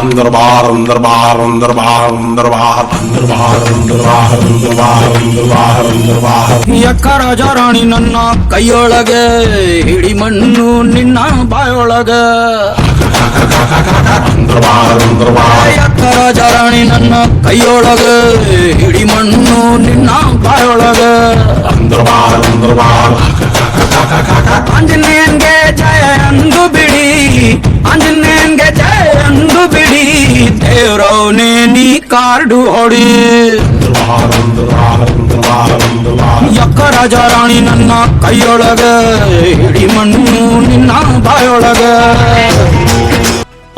அந்தர்பார் அந்தர்பார் அந்தர்பார் அந்தர்பார் அந்தர்பார் அந்தர்பார் அந்தர்பார் அந்தர்பார் அந்தர்பார் ಯಕ್ಕ ರಾಜಾರಾಣಿ ನನ್ನ ಕೈಯೊಳಗೆ ಹಿಡಿ ಮಣ್ಣು ನಿನ್ನ ಬಾಯೊಳಗೆ ಯಕ್ಕ ರಾಜಾರಾಣಿ ನನ್ನ ಕೈಯೊಳಗೆ ಹಿಡಿ ಮಣ್ಣು ನಿನ್ನ ಬಾಯೊಳಗೆ ಅಂದರ್ಬಾರ್ ಅಂದರ್ಬಾರ್ ಅಂಜನೇ ಅವನೇ ನೀ ಕಾರ್ಡು ಹೊಡಿ. ಯಕ್ಕ ರಾಜ ರಾಣಿ ನನ್ನ ಕೈಯೊಳಗ? ಹಿಡಿ ಮಣ್ಣು ನಿನ್ನ ಬಾಯೊಳಗ.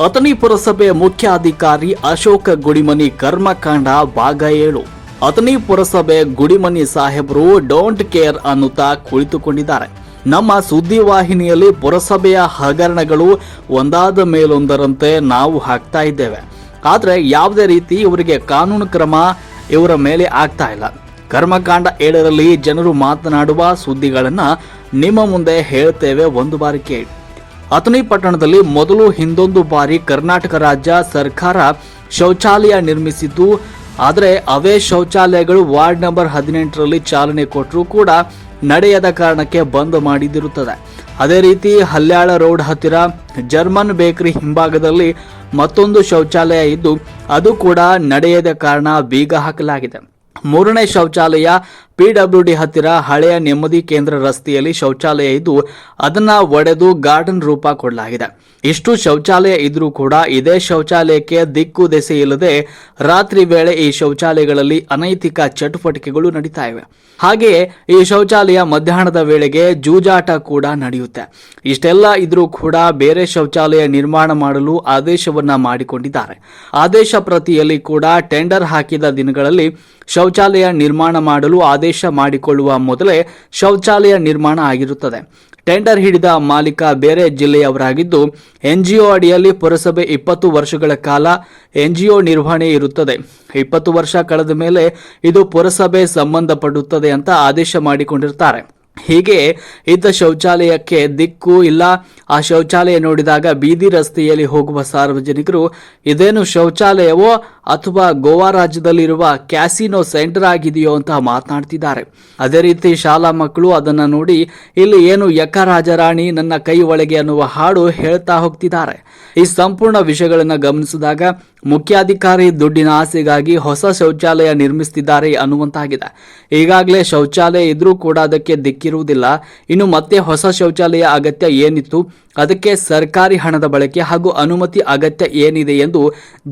ಅಥಣಿ ಪುರಸಭೆ ಮುಖ್ಯಾಧಿಕಾರಿ ಅಶೋಕ ಗುಡಿಮನಿ ಕರ್ಮಕಾಂಡ ಭಾಗ ಏಳು. ಅಥಣಿ ಪುರಸಭೆ ಗುಡಿಮನಿ ಸಾಹೇಬರು ಡೋಂಟ್ ಕೇರ್ ಅನ್ನುತ್ತಾ ಕುಳಿತುಕೊಂಡಿದ್ದಾರೆ. ನಮ್ಮ ಸುದ್ದಿವಾಹಿನಿಯಲ್ಲಿ ಪುರಸಭೆಯ ಹಗರಣಗಳು ಒಂದಾದ ಮೇಲೊಂದರಂತೆ ನಾವು ಹಾಕ್ತಾ ಇದ್ದೇವೆ. ಆದರೆ ಯಾವುದೇ ರೀತಿ ಇವರಿಗೆ ಕಾನೂನು ಕ್ರಮ ಇವರ ಮೇಲೆ ಆಗ್ತಾ ಇಲ್ಲ. ಕರ್ಮಕಾಂಡ ಏಳರಲ್ಲಿ ಜನರು ಮಾತನಾಡುವ ಸುದ್ದಿಗಳನ್ನು ನಿಮ್ಮ ಮುಂದೆ ಹೇಳ್ತೇವೆ ಒಂದು ಬಾರಿ ಕೇಳಿ ಅಥಣಿ ಪಟ್ಟಣದಲ್ಲಿ ಮೊದಲು ಹಿಂದೊಂದು ಬಾರಿ ಕರ್ನಾಟಕ ರಾಜ್ಯ ಸರ್ಕಾರ ಶೌಚಾಲಯ ನಿರ್ಮಿಸಿದ್ದು ಆದರೆ ಅವೇ ಶೌಚಾಲಯಗಳು ವಾರ್ಡ್ ನಂಬರ್ ಹದಿನೆಂಟರಲ್ಲಿ ಚಾಲನೆ ಕೊಟ್ಟರೂ ಕೂಡ ನಡೆಯದ ಕಾರಣಕ್ಕೆ ಬಂದ್ ಮಾಡಿದಿರುತ್ತದೆ. ಅದೇ ರೀತಿ ಹಲ್ಯಾಳ ರೋಡ್ ಹತ್ತಿರ ಜರ್ಮನ್ ಬೇಕರಿ ಹಿಂಭಾಗದಲ್ಲಿ ಮತ್ತೊಂದು ಶೌಚಾಲಯ ಇದ್ದು, ಅದು ಕೂಡ ನಡೆಯದ ಕಾರಣ ಬೀಗ ಹಾಕಲಾಗಿದೆ. ಮೂರನೇ ಶೌಚಾಲಯ ಪಿಡಬ್ಲ್ಯೂಡಿ ಹತ್ತಿರ ಹಳೆಯ ನೆಮ್ಮದಿ ಕೇಂದ್ರ ರಸ್ತೆಯಲ್ಲಿ ಶೌಚಾಲಯ ಇದ್ದು, ಅದನ್ನ ಒಡೆದು ಗಾರ್ಡನ್ ರೂಪ ಕೊಡಲಾಗಿದೆ. ಇಷ್ಟು ಶೌಚಾಲಯ ಇದ್ರೂ ಕೂಡ ಇದೇ ಶೌಚಾಲಯಕ್ಕೆ ದಿಕ್ಕು ದೆಸೆ ಇಲ್ಲದೆ ರಾತ್ರಿ ವೇಳೆ ಈ ಶೌಚಾಲಯಗಳಲ್ಲಿ ಅನೈತಿಕ ಚಟುವಟಿಕೆಗಳು ನಡೀತಾ ಇವೆ. ಹಾಗೆಯೇ ಈ ಶೌಚಾಲಯ ಮಧ್ಯಾಹ್ನದ ವೇಳೆಗೆ ಜೂಜಾಟ ಕೂಡ ನಡೆಯುತ್ತೆ. ಇಷ್ಟೆಲ್ಲ ಇದ್ರೂ ಕೂಡ ಬೇರೆ ಶೌಚಾಲಯ ನಿರ್ಮಾಣ ಮಾಡಲು ಆದೇಶವನ್ನ ಮಾಡಿಕೊಂಡಿದ್ದಾರೆ. ಆದೇಶ ಪ್ರತಿಯಲ್ಲಿ ಕೂಡ ಟೆಂಡರ್ ಹಾಕಿದ ದಿನಗಳಲ್ಲಿ ಶೌಚಾಲಯ ನಿರ್ಮಾಣ ಮಾಡಲು ಆದೇಶ ಮಾಡಿಕೊಳ್ಳುವ ಮೊದಲೇ ಶೌಚಾಲಯ ನಿರ್ಮಾಣ ಆಗಿರುತ್ತದೆ. ಟೆಂಡರ್ ಹಿಡಿದ ಮಾಲೀಕ ಬೇರೆ ಜಿಲ್ಲೆಯವರಾಗಿದ್ದು, ಎನ್ಜಿಒ ಅಡಿಯಲ್ಲಿ ಪುರಸಭೆ ಇಪ್ಪತ್ತು ವರ್ಷಗಳ ಕಾಲ ಎನ್ಜಿಒ ನಿರ್ವಹಣೆ ಇರುತ್ತದೆ. ಇಪ್ಪತ್ತು ವರ್ಷ ಕಳೆದ ಮೇಲೆ ಇದು ಪುರಸಭೆ ಸಂಬಂಧಪಡುತ್ತದೆ ಅಂತ ಆದೇಶ ಮಾಡಿಕೊಂಡಿರ್ತಾರೆ. ಹೀಗೆ ಇದ್ದ ಶೌಚಾಲಯಕ್ಕೆ ದಿಕ್ಕು ಇಲ್ಲ. ಆ ಶೌಚಾಲಯ ನೋಡಿದಾಗ ಬೀದಿ ರಸ್ತೆಯಲ್ಲಿ ಹೋಗುವ ಸಾರ್ವಜನಿಕರು, ಇದೇನು ಶೌಚಾಲಯವೋ ಅಥವಾ ಗೋವಾ ರಾಜ್ಯದಲ್ಲಿರುವ ಕ್ಯಾಸಿನೋ ಸೆಂಟರ್ ಆಗಿದೆಯೋ ಅಂತ ಮಾತನಾಡ್ತಿದ್ದಾರೆ. ಅದೇ ರೀತಿ ಶಾಲಾ ಮಕ್ಕಳು ಅದನ್ನ ನೋಡಿ, ಇಲ್ಲಿ ಏನು ಯಕ್ಕ ರಾಜರಾಣಿ ನನ್ನ ಕೈ ಒಳಗೆ ಅನ್ನುವ ಹಾಡು ಹೇಳ್ತಾ ಹೋಗ್ತಿದ್ದಾರೆ. ಈ ಸಂಪೂರ್ಣ ವಿಷಯಗಳನ್ನು ಗಮನಿಸಿದಾಗ ಮುಖ್ಯಾಧಿಕಾರಿ ದುಡ್ಡಿನ ಆಸೆಗಾಗಿ ಹೊಸ ಶೌಚಾಲಯ ನಿರ್ಮಿಸುತ್ತಿದ್ದಾರೆ ಅನ್ನುವಂತಾಗಿದೆ. ಈಗಾಗಲೇ ಶೌಚಾಲಯ ಇದ್ರೂ ಕೂಡ ಅದಕ್ಕೆ ದಿಕ್ಕಿರುವುದಿಲ್ಲ. ಇನ್ನು ಮತ್ತೆ ಹೊಸ ಶೌಚಾಲಯ ಅಗತ್ಯ ಏನಿತ್ತು, ಅದಕ್ಕೆ ಸರ್ಕಾರಿ ಹಣದ ಬಳಕೆ ಹಾಗೂ ಅನುಮತಿ ಅಗತ್ಯ ಏನಿದೆ ಎಂದು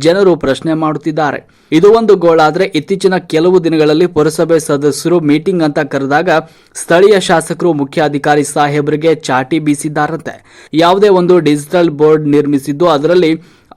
ಜನರು ಪ್ರಶ್ನೆ ಮಾಡುತ್ತಿದ್ದಾರೆ ಇದು ಒಂದು ಗೋಳಾದ್ರೆ ಇತ್ತೀಚಿನ ಕೆಲವು ದಿನಗಳಲ್ಲಿ ಪುರಸಭೆ ಸದಸ್ಯರು ಮೀಟಿಂಗ್ ಅಂತ ಕರೆದಾಗ ಸ್ಥಳೀಯ ಶಾಸಕರು ಮುಖ್ಯಾಧಿಕಾರಿ ಸಾಹೇಬರಿಗೆ ಚಾಟಿ ಬೀಸಿದ್ದಾರಂತೆ. ಯಾವುದೇ ಒಂದು ಡಿಜಿಟಲ್ ಬೋರ್ಡ್ ನಿರ್ಮಿಸಿದ್ದು ಅದರಲ್ಲಿ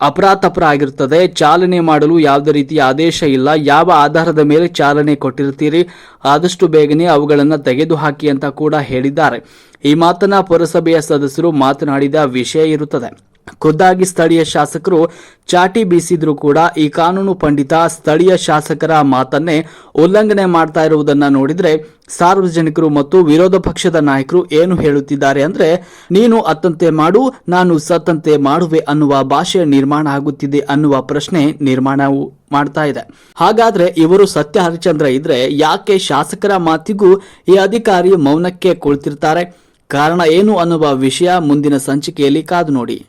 ಅಪರಾತಪರ ಆಗಿರುತ್ತದೆ. ಚಾಲನೆ ಮಾಡಲು ಯಾವುದೇ ರೀತಿಯ ಆದೇಶ ಇಲ್ಲ. ಯಾವ ಆಧಾರದ ಮೇಲೆ ಚಾಲನೆ ಕೊಟ್ಟಿರ್ತೀರಿ ಆದಷ್ಟು ಬೇಗನೆ ಅವುಗಳನ್ನು ತೆಗೆದುಹಾಕಿ ಅಂತ ಕೂಡ ಹೇಳಿದ್ದಾರೆ. ಈ ಮಾತನ್ನ ಪುರಸಭೆಯ ಸದಸ್ಯರು ಮಾತನಾಡಿದ ವಿಷಯ ಇರುತ್ತದೆ. ಖುದ್ದಾಗಿ ಸ್ಥಳೀಯ ಶಾಸಕರು ಚಾಟಿ ಬೀಸಿದ್ರೂ ಕೂಡ ಈ ಕಾನೂನು ಪಂಡಿತ ಸ್ಥಳೀಯ ಶಾಸಕರ ಮಾತನ್ನೇ ಉಲ್ಲಂಘನೆ ಮಾಡ್ತಾ ಇರುವುದನ್ನು ನೋಡಿದ್ರೆ ಸಾರ್ವಜನಿಕರು ಮತ್ತು ವಿರೋಧ ಪಕ್ಷದ ನಾಯಕರು ಏನು ಹೇಳುತ್ತಿದ್ದಾರೆ ಅಂದ್ರೆ, ನೀನು ಅತ್ತಂತೆ ಮಾಡು, ನಾನು ಸತ್ತಂತೆ ಮಾಡುವೆ ಅನ್ನುವ ಭಾಷೆ ನಿರ್ಮಾಣ ಆಗುತ್ತಿದೆ ಅನ್ನುವ ಪ್ರಶ್ನೆ ನಿರ್ಮಾಣವು ಮಾಡ್ತಾ ಇದೆ. ಹಾಗಾದ್ರೆ ಇವರು ಸತ್ಯ ಹರಿಚಂದ್ರ ಇದ್ರೆ ಯಾಕೆ ಶಾಸಕರ ಮಾತಿಗೂ ಈ ಅಧಿಕಾರಿ ಮೌನಕ್ಕೆ ಕುಳಿತಿರ್ತಾರೆ? ಕಾರಣ ಏನು ಅನ್ನುವ ವಿಷಯ ಮುಂದಿನ ಸಂಚಿಕೆಯಲ್ಲಿ ಕಾದು ನೋಡಿ.